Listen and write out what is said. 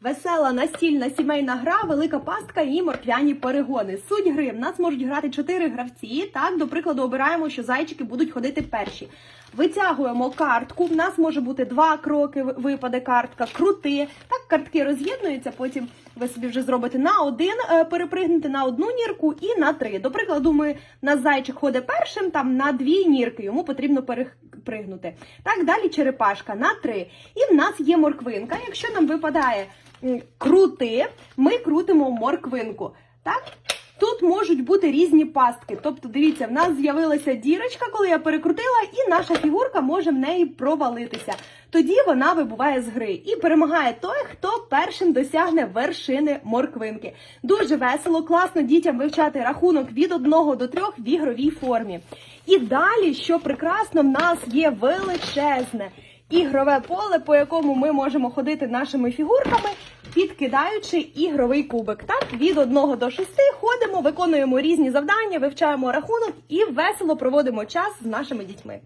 Весела настільна сімейна гра, велика пастка і морквяні перегони. Суть гри в нас можуть грати чотири гравці. Так, до прикладу, обираємо, що зайчики будуть ходити перші. Витягуємо картку. В нас може бути два кроки, випаде картка, крути. Так, картки роз'єднуються. Потім ви собі вже зробите на один перепригнете перепригнути на одну нірку і на три. До прикладу, ми на зайчик ходить першим, там на дві нірки. Йому потрібно перепригнути. Так, далі черепашка на три. І в нас є морквинка. Якщо нам випадає крути, ми крутимо морквинку. Так? Тут можуть бути різні пастки. Тобто, дивіться, в нас з'явилася дірочка, коли я перекрутила, і наша фігурка може в неї провалитися. Тоді вона вибуває з гри і перемагає той, хто першим досягне вершини морквинки. Дуже весело, класно дітям вивчати рахунок від 1 до 3 в ігровій формі. І далі, що прекрасно, в нас є величезне ігрове поле, по якому ми можемо ходити нашими фігурками, підкидаючи ігровий кубик. Так, від 1 до 6 ходимо, виконуємо різні завдання, вивчаємо рахунок і весело проводимо час з нашими дітьми.